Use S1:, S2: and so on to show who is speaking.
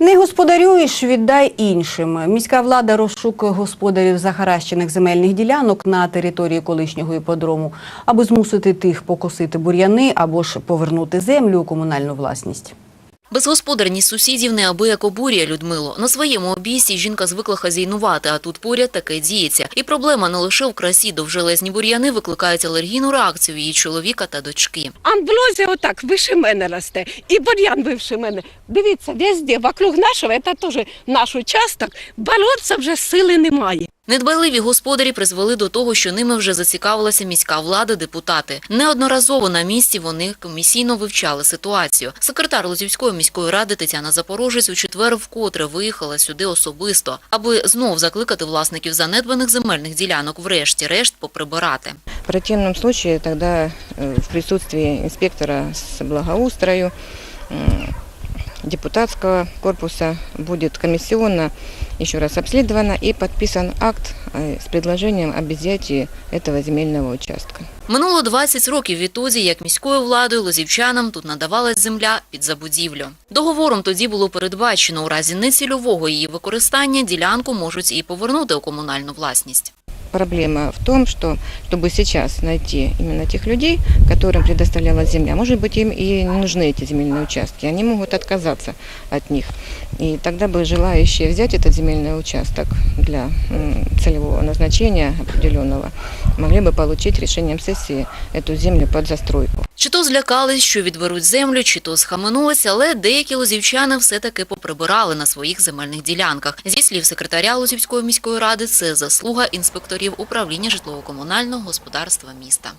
S1: Не господарюєш, віддай іншим. Міська влада розшукує господарів захаращених земельних ділянок на території колишнього іподрому, аби змусити тих покосити бур'яни або ж повернути землю у комунальну власність.
S2: Безгосподарність сусідів неабияк обурює Людмилу. На своєму обійсті жінка звикла хазяйнувати, а тут поряд таке діється. І проблема не лише в красі. Довжелезні бур'яни викликають алергійну реакцію її чоловіка та дочки.
S3: Амблозія отак вище мене росте, і бур'ян вище мене. Дивіться, везде, вокруг нашого, це теж наш участок, боротися вже сили немає.
S2: Недбайливі господарі призвели до того, що ними вже зацікавилася міська влада, депутати. Неодноразово на місці вони комісійно вивчали ситуацію. Секретар Лозівської міської ради Тетяна Запорожець у четвер вкотре виїхала сюди особисто, аби знов закликати власників занедбаних земельних ділянок врешті-решт поприбирати.
S4: В противном случае тогда э, в присутствии инспектора с благоустрою депутатского корпуса будет комиссионно еще раз обследовано и подписан акт э, с предложением об изъятии этого земельного участка.
S2: Минуло 20 років відтоді, як міською владою лозівчанам тут надавалась земля під забудівлю. Договором тоді було передбачено, у разі нецільового її використання ділянку можуть і повернути у комунальну власність.
S4: Проблема в том, что чтобы сейчас найти именно тех людей, которым предоставлялась земля, может быть, им и не нужны эти земельные участки, они могут отказаться от них. И тогда бы желающие взять этот земельный участок для м, целевого назначения определенного могли бы получить решением сессии эту землю под застройку.
S2: Чи то злякались, що відберуть землю, чи то схаменулися, але деякі лозівчани все-таки поприбирали на своїх земельних ділянках. Зі слів секретаря Лозівської міської ради, це заслуга інспекторів управління житлово-комунального господарства міста.